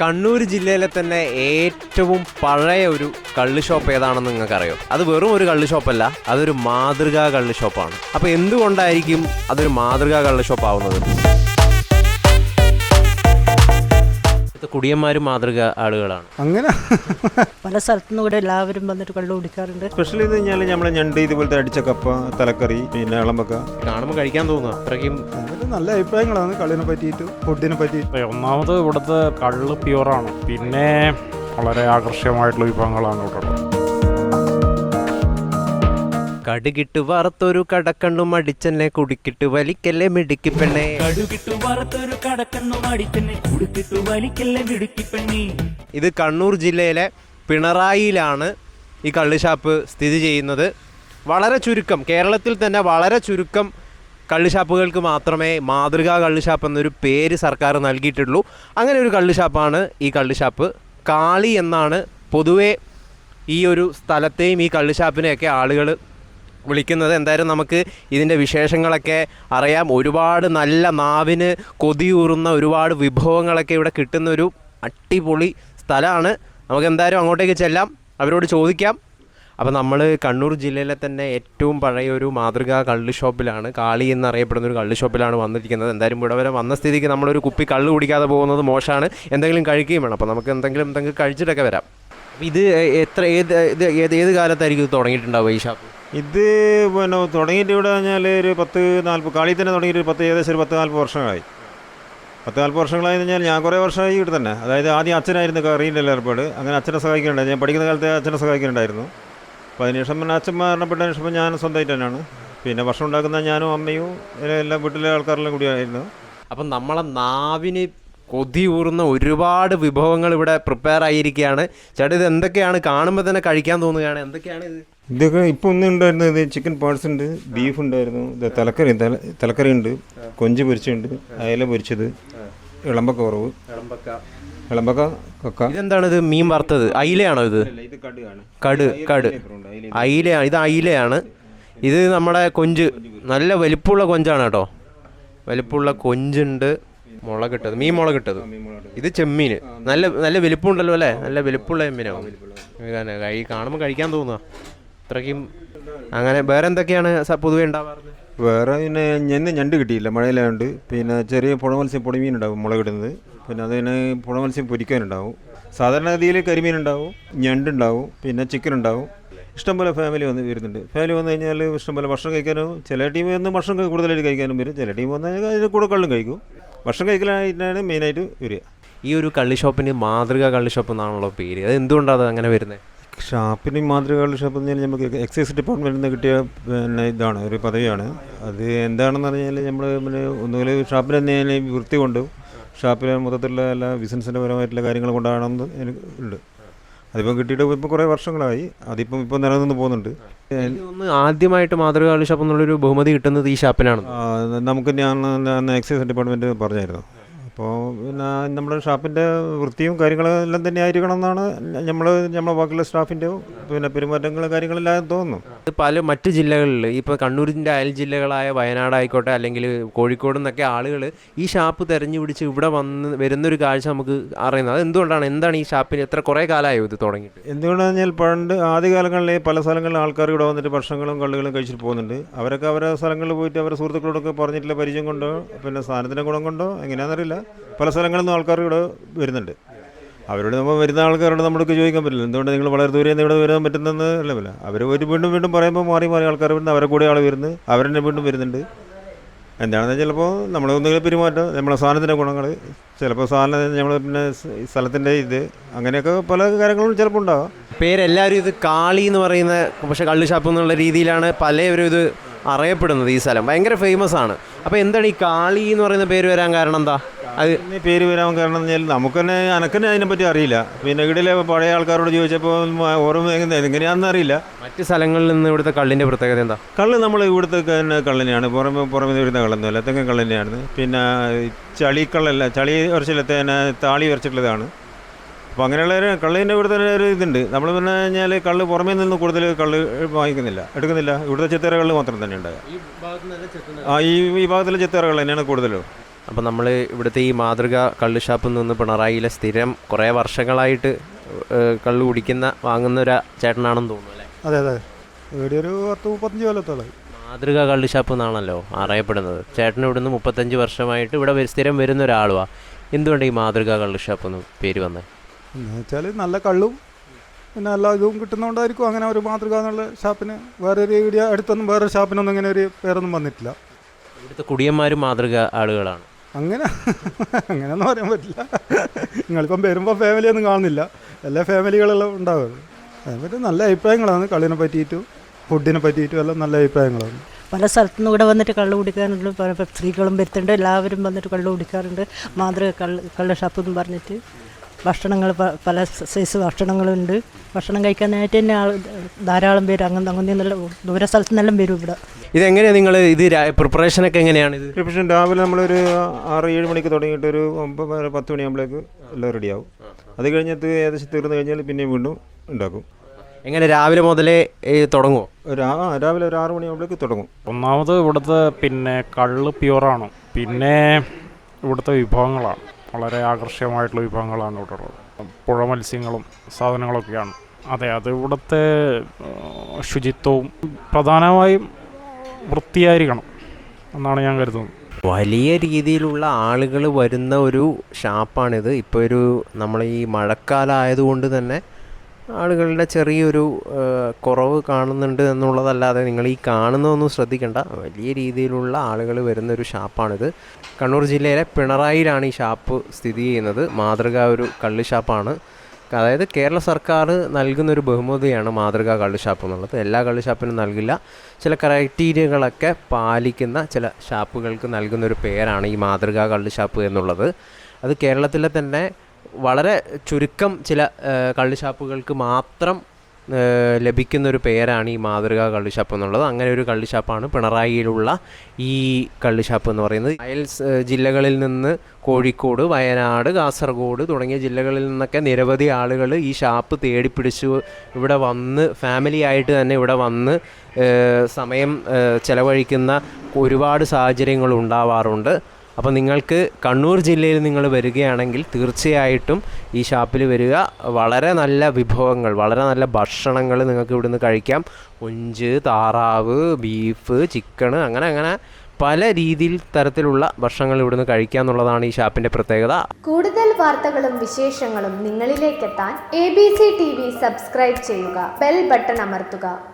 കണ്ണൂർ ജില്ലയിലെ തന്നെ ഏറ്റവും പഴയ ഒരു കള്ള് ഷോപ്പ് ഏതാണെന്ന് നിങ്ങൾക്കറിയോ? അത് വെറും ഒരു കള്ള് ഷോപ്പല്ല അതൊരു മാതൃകാ കള്ള് ഷോപ്പാണ് അപ്പോൾ എന്തുകൊണ്ടായിരിക്കും അതൊരു മാതൃകാ കള്ള് ഷോപ്പ് ആവുന്നത്? കുടിയന്മാരും മാതൃക ആളുകളാണ്. അങ്ങനെ? പല സ്ഥലത്തു നിന്ന് കൂടെ എല്ലാവരും വന്നിട്ട് കള്ളു കുടിക്കാറുണ്ട്. സ്പെഷ്യൽ ഇത് കഴിഞ്ഞാൽ നമ്മളെ ഞണ്ട് ഇതുപോലത്തെ അടിച്ച കപ്പ തലക്കറി പിന്നെ ഇളമ്പക്ക. കാണുമ്പോൾ കഴിക്കാൻ തോന്നുക അത്രയ്ക്കും. നല്ല അഭിപ്രായങ്ങളാണ് കള്ളിനെ പറ്റിയിട്ട് ഫുഡിനെ പറ്റി ഒന്നാമത് ഇവിടുത്തെ കള്ള് പ്യുവറാണ് പിന്നെ വളരെ ആകർഷകമായിട്ടുള്ള വിഭവങ്ങളാണ് ഇവിടെ ഉള്ളത് കടുകിട്ട് വറുത്തൊരു കടക്കണ്ണും അടിച്ചെന്നെ കുടിക്കിട്ട് വലിക്കല്ലേ മിടുക്കി പെണ്ണെ. കടുകിട്ട് വറുത്തൊരു കടക്കണ്ണു മടിച്ചെന്നെ കുടിക്കിട്ട് വലിക്കല്ലേ മിടുക്കി പെണ്ണി. ഇത് കണ്ണൂർ ജില്ലയിലെ പിണറായിയിലാണ് ഈ കള്ളുഷാപ്പ് സ്ഥിതി ചെയ്യുന്നത്. വളരെ ചുരുക്കം കേരളത്തിൽ തന്നെ വളരെ ചുരുക്കം കള്ളുഷാപ്പുകൾക്ക് മാത്രമേ മാതൃകാ കള്ളുഷാപ്പ് എന്നൊരു പേര് സർക്കാർ നൽകിയിട്ടുള്ളൂ. അങ്ങനെ ഒരു കള്ളുഷാപ്പാണ് ഈ കള്ളുഷാപ്പ്. കാളി എന്നാണ് പൊതുവേ ഈ ഒരു സ്ഥലത്തെയും ഈ കള്ളുഷാപ്പിനെയൊക്കെ ആളുകൾ വിളിക്കുന്നത്. എന്തായാലും നമുക്ക് ഇതിന്റെ വിശേഷങ്ങളൊക്കെ അറിയാം. ഒരുപാട് നല്ല നാവിന് കൊതിയൂറുന്ന ഒരുപാട് വിഭവങ്ങളൊക്കെ ഇവിടെ കിട്ടുന്ന ഒരു അടിപൊളി സ്ഥലമാണ്. നമുക്ക് എന്തായാലും അങ്ങോട്ടേക്ക് ചെല്ലാം. അവരോട് ചോദിക്കാം. അപ്പോൾ നമ്മൾ കണ്ണൂർ ജില്ലയിലെ തന്നെ ഏറ്റവും പഴയ ഒരു മാതൃകാ കള്ള് ഷോപ്പിലാണ്. കാളി എന്നറിയപ്പെടുന്ന ഒരു കള്ള് ഷോപ്പിലാണ് വന്നിരിക്കുന്നത്. എന്തായാലും ഇവിടെ വരെ വന്ന സ്ഥിതിക്ക് നമ്മളൊരു കുപ്പി കള്ള് കുടിക്കാതെ പോകുന്നത് മോശമാണ്. എന്തെങ്കിലും കഴിക്കുകയും വേണം. അപ്പോൾ നമുക്ക് എന്തെങ്കിലും എന്തെങ്കിലും കഴിച്ചിട്ടൊക്കെ വരാം. ഇത് എത്ര ഏത് ഇത് ഏത് ഏത് കാലത്തായിരിക്കും ഇത് തുടങ്ങിയിട്ടുണ്ടാവുക ഈ ഷാപ്പ്? ഇത് പിന്നെ തുടങ്ങിയിട്ട് ഇവിടെ പറഞ്ഞാൽ ഒരു പത്ത് നാൽപ്പത് കാളി തന്നെ തുടങ്ങിയിട്ട് ഒരു പത്ത് ഏകദേശം ഒരു പത്ത് നാൽപ്പത് വർഷമായി പത്ത് നാൽപ്പത് വർഷങ്ങളായി കഴിഞ്ഞാൽ ഞാൻ കുറേ വർഷമായി ഇവിടെ തന്നെ. അതായത് ആദ്യം അച്ഛനായിരുന്നു കറിയിന്റെ ഏർപ്പാട്. അങ്ങനെ അച്ഛനെ സഹായിക്കുന്നുണ്ടായിരുന്നു. ഞാൻ പഠിക്കുന്ന കാലത്ത് അച്ഛനെ സഹായിക്കുന്നുണ്ടായിരുന്നു. അപ്പോൾ അതിനുശേഷം പിന്നെ അച്ഛൻ മരണപ്പെട്ടതിന് ശേഷം ഞാൻ സ്വന്തമായിട്ട് തന്നെയാണ്. പിന്നെ ഭക്ഷണം ഉണ്ടാക്കുന്ന ഞാനും അമ്മയും എല്ലാം വീട്ടിലെ ആൾക്കാരെല്ലാം കൂടിയായിരുന്നു അപ്പം നമ്മളെ നാവിന് കൊതിയൂറുന്ന ഒരുപാട് വിഭവങ്ങൾ ഇവിടെ പ്രിപ്പയർ ആയിരിക്കുകയാണ്. ചേട്ടാ ഇത് എന്തൊക്കെയാണ്? കാണുമ്പോൾ തന്നെ കഴിക്കാൻ തോന്നുകയാണ്. എന്തൊക്കെയാണ് ഇത്? ഇതൊക്കെ ഇപ്പോൾ ഒന്നും ഉണ്ടായിരുന്നത് ചിക്കൻ പാർട്സ് ഉണ്ട് ബീഫ് ഉണ്ടായിരുന്നു ഇത് തലക്കറി തല- തലക്കറി ഉണ്ട് കൊഞ്ച് പൊരിച്ചുണ്ട് അയല പൊരിച്ചത് ഇളമ്പക്ക കുറവ് ഇളമ്പക്ക. കക്ക. ഇതെന്താണ് ഇത്? മീൻ വറുത്തത്. അയിലയാണോ ഇത്? കട് കട്. അയിലയാണ് ഇത് അയിലയാണ്. ഇത് നമ്മുടെ കൊഞ്ച്. നല്ല വലിപ്പമുള്ള കൊഞ്ചാണ് കേട്ടോ. വലിപ്പമുള്ള കൊഞ്ചുണ്ട്. മുളകിട്ടത് മീൻ മുളകിട്ടത് ഇത് ചെമ്മീൻ നല്ല നല്ല വലിപ്പമുണ്ടല്ലോ അല്ലേ? നല്ല വലിപ്പമുള്ള ചെമ്മീനാവും. കാണുമ്പോൾ കഴിക്കാൻ തോന്നുക അത്രയ്ക്കും അങ്ങനെ വേറെ എന്തൊക്കെയാണ് പൊതുവേ ഉണ്ടാവാറുള്ളത്? വേറെ പിന്നെ ഞെന്ന് ഞണ്ട് കിട്ടിയില്ല മഴയിലായതുകൊണ്ട് പിന്നെ ചെറിയ പുഴ മത്സ്യം പൊടിമീൻ ഉണ്ടാവും മുളകിടുന്നത് പിന്നെ അതിന് പുഴ മത്സ്യം പൊരിക്കാനുണ്ടാവും. സാധാരണ ഗതിയിൽ കരിമീൻ ഉണ്ടാവും ഞണ്ടുണ്ടാവും പിന്നെ ചിക്കൻ ഉണ്ടാവും ഇഷ്ടംപോലെ ഫാമിലി വന്ന് വരുന്നുണ്ട്. ഫാമിലി വന്നു കഴിഞ്ഞാൽ ഇഷ്ടംപോലെ ഭക്ഷണം കഴിക്കാനും ചില ടീം വന്ന് ഭക്ഷണം കൂടുതലായിട്ട് കഴിക്കാനും വരും. ചില ടീം വന്നു കഴിഞ്ഞാൽ അതിന് കൂടെ കള്ളും കഴിക്കും. ഭക്ഷണം കഴിക്കലായിട്ടാണ് മെയിനായിട്ട് വരിക. ഈ ഒരു കള്ളി ഷോപ്പിന് മാതൃക കള്ളി ഷോപ്പ് എന്നാണല്ലോ പേര്. അത് എന്തുകൊണ്ടാണ് അത് അങ്ങനെ വരുന്നത്? ഷാപ്പിന് മാതൃകകളുടെ ഷാപ്പ് എന്ന് പറഞ്ഞാൽ നമുക്ക് എക്സൈസ് ഡിപ്പാർട്ട്മെന്റിൽ നിന്ന് കിട്ടിയ പിന്നെ ഇതാണ് ഒരു പദവിയാണ്. അത് എന്താണെന്ന് പറഞ്ഞാൽ നമ്മൾ പിന്നെ ഒന്നുകിൽ ഷാപ്പിന് തന്നെ വൃത്തി കൊണ്ട് ഷാപ്പിലെ മൊത്തത്തിലുള്ള എല്ലാ ബിസിനസ്സിന്റെ പരമായിട്ടുള്ള കാര്യങ്ങൾ കൊണ്ടാണെന്ന് എനിക്ക് ഉണ്ട്. അതിപ്പം കിട്ടിയിട്ട് ഇപ്പോൾ കുറേ വർഷങ്ങളായി അതിപ്പം ഇപ്പോൾ നിലനിന്ന് പോകുന്നുണ്ട്. ഒന്ന് ആദ്യമായിട്ട് മാതൃകാളി ഷോപ്പ് എന്നുള്ളൊരു ബഹുമതി കിട്ടുന്നത് ഈ ഷാപ്പിനാണ് നമുക്ക് ഞാൻ എക്സൈസ് ഡിപ്പാർട്ട്മെന്റ് പറഞ്ഞായിരുന്നു. അപ്പോൾ പിന്നെ നമ്മുടെ ഷാപ്പിന്റെ വൃത്തിയും കാര്യങ്ങളും എല്ലാം തന്നെ ആയിരിക്കണം എന്നാണ് നമ്മൾ നമ്മളെ ബാക്കിയുള്ള സ്റ്റാഫിന്റെ പിന്നെ പെരുമാറ്റങ്ങളും കാര്യങ്ങളെല്ലാം തോന്നുന്നു. ഇത് പല മറ്റ് ജില്ലകളിൽ ഇപ്പോൾ കണ്ണൂരിന്റെ അയൽ ജില്ലകളായ വയനാട് ആയിക്കോട്ടെ അല്ലെങ്കിൽ കോഴിക്കോട് നിന്നൊക്കെ ആളുകൾ ഈ ഷാപ്പ് തെരഞ്ഞു പിടിച്ച് ഇവിടെ വന്ന് വരുന്നൊരു കാഴ്ച നമുക്ക് അറിയുന്നത്. അത് എന്തുകൊണ്ടാണ്? എന്താണ് ഈ ഷാപ്പിന് എത്ര കുറേ കാലമായോ ഇത് തുടങ്ങിയിട്ട്? എന്തുകൊണ്ടാണെന്ന് പറഞ്ഞാൽ പണ്ട് ആദ്യ കാലങ്ങളിൽ പല സ്ഥലങ്ങളിൽ ആൾക്കാർ ഇവിടെ വന്നിട്ട് ഭക്ഷണങ്ങളും കള്ളുകളും കഴിച്ചിട്ട് പോകുന്നുണ്ട്. അവരൊക്കെ അവരുടെ സ്ഥലങ്ങളിൽ പോയിട്ട് അവരുടെ സുഹൃത്തുക്കളോടൊക്കെ പറഞ്ഞിട്ടുള്ള പരിചയം കൊണ്ടോ പിന്നെ സാധനത്തിന്റെ ഗുണം കൊണ്ടോ എങ്ങനെയാണെന്നറിയില്ല. പല സ്ഥലങ്ങളിൽ നിന്നും ആൾക്കാർ ഇവിടെ വരുന്നുണ്ട്. അവരോട് നമ്മൾ വരുന്ന ആൾക്കാരോട് നമ്മൾക്ക് ചോദിക്കാൻ പറ്റില്ല. എന്തുകൊണ്ട് നിങ്ങൾ വളരെ ദൂരെ നിന്ന് ഇവിടെ വരാൻ പറ്റുന്നതെന്ന് അല്ല അവർ ഒരു വീണ്ടും വീണ്ടും പറയുമ്പോൾ മാറി മാറി ആൾക്കാർ വരുന്നു അവരെ കൂടെ ആൾ വരുന്നു അവരെന്നെ വീണ്ടും വരുന്നുണ്ട്. എന്താണെന്ന് ചിലപ്പോൾ നമ്മൾ ഒന്നുകിൽ പെരുമാറ്റം നമ്മളെ സാധനത്തിന്റെ ഗുണങ്ങൾ ചിലപ്പോൾ സാധനം നമ്മൾ പിന്നെ സ്ഥലത്തിന്റെ ഇത് അങ്ങനെയൊക്കെ പല കാര്യങ്ങളും ചിലപ്പോൾ ഉണ്ടാകാം പേരെല്ലാവരും ഇത് കാളി എന്ന് പറയുന്ന പക്ഷേ കള്ള് ഷാപ്പ് എന്നുള്ള രീതിയിലാണ് പലവരും ഇത് അറിയപ്പെടുന്നത് ഈ സ്ഥലം. ഭയങ്കര ഫേമസ് ആണ്. അപ്പോൾ എന്താണ് ഈ കാളി എന്ന് പറയുന്ന പേര് വരാൻ കാരണം എന്താ? അത് ഈ പേര് വരാൻ കാരണം എന്ന് വെച്ചാൽ നമുക്ക് തന്നെ അനക്കന്നെ അതിനെപ്പറ്റി അറിയില്ല. പിന്നെ ഇടയിലെ പഴയ ആൾക്കാരോട് ചോദിച്ചപ്പോൾ ഓർമ്മ എങ്ങനെ- എങ്ങനെയാണെന്ന് അറിയില്ല. മറ്റ് സ്ഥലങ്ങളിൽ നിന്ന് ഇവിടുത്തെ കള്ളിന്റെ പ്രത്യേകത എന്താ? കള്ള് നമ്മൾ ഇവിടുത്തെ തന്നെ കള്ളിനെയാണ്. പുറമെ പുറമെ വരുന്ന കള്ളൊന്നുമല്ല തെങ്ങൻ കള്ളിനെയാണ്. പിന്നെ ചളിക്കള്ളല്ല ചളി ഉറച്ചിലത്തെ തന്നെ താളി ഉറച്ചിട്ടുള്ളതാണ് അപ്പോൾ അങ്ങനെയുള്ള ഒരു കള്ളിന്റെ ഇവിടെ തന്നെ ഒരു ഇതുണ്ട്. നമ്മൾ പറഞ്ഞു കഴിഞ്ഞാൽ കള്ള് പുറമേ നിന്ന് കൂടുതൽ കള്ള് വാങ്ങിക്കുന്നില്ല എടുക്കുന്നില്ല. ഇവിടുത്തെ ചെത്തേറ കള്ള് മാത്രം തന്നെ ഉണ്ടാകുക ആ ഈ ഈ ഭാഗത്തിലെ ചെത്തേറ കള്ള് തന്നെയാണ് കൂടുതലും. അപ്പോൾ നമ്മൾ ഇവിടുത്തെ ഈ മാതൃക കള്ള് ഷാപ്പിൽ നിന്ന് പിണറായിയിലെ സ്ഥിരം കുറേ വർഷങ്ങളായിട്ട് കള്ളു കുടിക്കുന്ന വാങ്ങുന്ന ഒരു ചേട്ടനാണെന്ന് തോന്നുന്നു അല്ലേ? അതെ അതെ. ഇവിടെ ഒരു പത്ത് മുപ്പത്തഞ്ച് കൊല്ലത്തോളായി. മാതൃക കള്ള് ഷാപ്പ് എന്നാണല്ലോ അറിയപ്പെടുന്നത്. ചേട്ടൻ ഇവിടുന്ന് മുപ്പത്തഞ്ച് വർഷമായിട്ട് ഇവിടെ സ്ഥിരം വരുന്ന ഒരാളുമാണ് എന്തുകൊണ്ട് ഈ മാതൃക കള്ള് ഷാപ്പ് എന്ന് പേര് വന്നത് എന്ന് വെച്ചാൽ നല്ല കള്ളും പിന്നെ എല്ലാ ഇതും കിട്ടുന്നതുകൊണ്ടായിരിക്കും അങ്ങനെ ഒരു മാതൃക എന്നുള്ള ഷാപ്പിന് വേറൊരു ഇവിടെ അടുത്തൊന്നും വേറൊരു ഷാപ്പിനൊന്നും ഇങ്ങനെ ഒരു പേരൊന്നും വന്നിട്ടില്ല. ഇവിടുത്തെ കുടിയന്മാരും മാതൃക ആളുകളാണ്. അങ്ങനെ അങ്ങനെയൊന്നും പറയാൻ പറ്റില്ല. നിങ്ങളിപ്പം വരുമ്പോൾ ഫാമിലിയൊന്നും കാണുന്നില്ല. എല്ലാ ഫാമിലികളെല്ലാം ഉണ്ടാവുമല്ലോ അതേപറ്റി നല്ല അഭിപ്രായങ്ങളാണ്. കളിനെ പറ്റിയിട്ടും ഫുഡിനെ പറ്റിയിട്ടും എല്ലാം നല്ല അഭിപ്രായങ്ങളാണ്. പല സ്ഥലത്തുനിന്ന് ഇവിടെ വന്നിട്ട് കള്ള് കുടിക്കാറുണ്ട് സ്ത്രീകളും വരുത്തുന്നുണ്ട് എല്ലാവരും വന്നിട്ട് കള്ള് കുടിക്കാറുണ്ട്. മാതൃക കള്ള് കള്ള് ഷാപ്പ് എന്ന് പറഞ്ഞിട്ട്. ഭക്ഷണങ്ങൾ പല സൈസ് ഭക്ഷണങ്ങളുണ്ട്. ഭക്ഷണം കഴിക്കാനായിട്ട് തന്നെ ആൾ ധാരാളം പേര് അങ്ങനെ അങ്ങനെ നല്ല ദൂര സ്ഥലത്തു നിന്നെല്ലാം വരും ഇവിടെ. ഇതെങ്ങനെയാണ് നിങ്ങൾ ഇത് പ്രിപ്പറേഷനൊക്കെ എങ്ങനെയാണ് ഇത്? പ്രിപ്പറേഷൻ രാവിലെ നമ്മളൊരു ആറ് ഏഴ് മണിക്ക് തുടങ്ങിയിട്ട് ഒരു ഒമ്പത് പത്ത് മണിയാകുമ്പോഴേക്ക് എല്ലാം റെഡിയാവും അത് കഴിഞ്ഞിട്ട് ഏകദേശം തീർന്നു കഴിഞ്ഞാൽ പിന്നെയും വീണ്ടും ഉണ്ടാക്കും. എങ്ങനെ രാവിലെ മുതലേ തുടങ്ങുമോ രാവിലെ ഒരു ആറ് മണിയാകുമ്പോഴേക്ക് തുടങ്ങും. ഒന്നാമത് ഇവിടുത്തെ പിന്നെ കള്ള് പ്യുവറാണ് പിന്നെ ഇവിടുത്തെ വിഭവങ്ങളാണ്. വളരെ ആകർഷകമായിട്ടുള്ള വിഭവങ്ങളാണ് ഇവിടെ ഉള്ളത് പുഴ മത്സ്യങ്ങളും സാധനങ്ങളൊക്കെയാണ്. അതെ അത് ഇവിടുത്തെ ശുചിത്വവും പ്രധാനമായും വൃത്തിയായിരിക്കണം എന്നാണ് ഞാൻ കരുതുന്നത്. വലിയ രീതിയിലുള്ള ആളുകൾ വരുന്ന ഒരു ഷാപ്പാണിത്. ഇപ്പോൾ ഒരു നമ്മൾ ഈ മഴക്കാലം ആയതുകൊണ്ട് തന്നെ ആളുകളുടെ ചെറിയൊരു കുറവ് കാണുന്നുണ്ട് എന്നുള്ളതല്ലാതെ നിങ്ങൾ ഈ കാണുന്നതൊന്നും ശ്രദ്ധിക്കേണ്ട. വലിയ രീതിയിലുള്ള ആളുകൾ വരുന്ന ഒരു ഷാപ്പാണിത്. കണ്ണൂർ ജില്ലയിലെ പിണറായിലാണ് ഈ ഷാപ്പ് സ്ഥിതി ചെയ്യുന്നത്. മാതൃക ഒരു കള്ള് ഷാപ്പാണ്. അതായത് കേരള സർക്കാർ നൽകുന്നൊരു ബഹുമതിയാണ് മാതൃക കള്ള് ഷാപ്പ് എന്നുള്ളത്. എല്ലാ കള്ള് ഷാപ്പിനും നൽകില്ല. ചില ക്രൈറ്റീരിയകളൊക്കെ പാലിക്കുന്ന ചില ഷാപ്പുകൾക്ക് നൽകുന്നൊരു പേരാണ് ഈ മാതൃക കള്ള് ഷാപ്പ് എന്നുള്ളത്. അത് കേരളത്തിലെ തന്നെ വളരെ ചുരുക്കം ചില കള്ളുഷാപ്പുകൾക്ക് മാത്രം ലഭിക്കുന്ന ഒരു പേരാണ് ഈ മാതൃക കള്ളുഷാപ്പ് എന്നുള്ളത്. അങ്ങനെ ഒരു കള്ളുഷാപ്പാണ് പിണറായിയിലുള്ള ഈ കള്ളുഷാപ്പ് എന്ന് പറയുന്നത്. അയൽ ജില്ലകളിൽ നിന്ന് കോഴിക്കോട് വയനാട് കാസർഗോഡ് തുടങ്ങിയ ജില്ലകളിൽ നിന്നൊക്കെ നിരവധി ആളുകൾ ഈ ഷാപ്പ് തേടിപ്പിടിച്ചു ഇവിടെ വന്ന് ഫാമിലി ആയിട്ട് തന്നെ ഇവിടെ വന്ന് സമയം ചെലവഴിക്കുന്ന ഒരുപാട് സാഹചര്യങ്ങൾ ഉണ്ടാവാറുണ്ട്. അപ്പോൾ നിങ്ങൾക്ക് കണ്ണൂർ ജില്ലയിൽ നിങ്ങൾ വരികയാണെങ്കിൽ തീർച്ചയായിട്ടും ഈ ഷാപ്പിൽ വരിക. വളരെ നല്ല വിഭവങ്ങൾ വളരെ നല്ല ഭക്ഷണങ്ങൾ നിങ്ങൾക്ക് ഇവിടുന്ന് കഴിക്കാം. കൊഞ്ച് താറാവ് ബീഫ് ചിക്കണ് അങ്ങനെ അങ്ങനെ പല രീതിയിൽ തരത്തിലുള്ള ഭക്ഷണങ്ങൾ ഇവിടുന്ന് കഴിക്കുക എന്നുള്ളതാണ് ഈ ഷാപ്പിന്റെ പ്രത്യേകത. കൂടുതൽ വാർത്തകളും വിശേഷങ്ങളും നിങ്ങളിലേക്ക് എത്താൻ A B C T V subscribe ചെയ്യുക. ബെൽ ബട്ടൺ അമർത്തുക.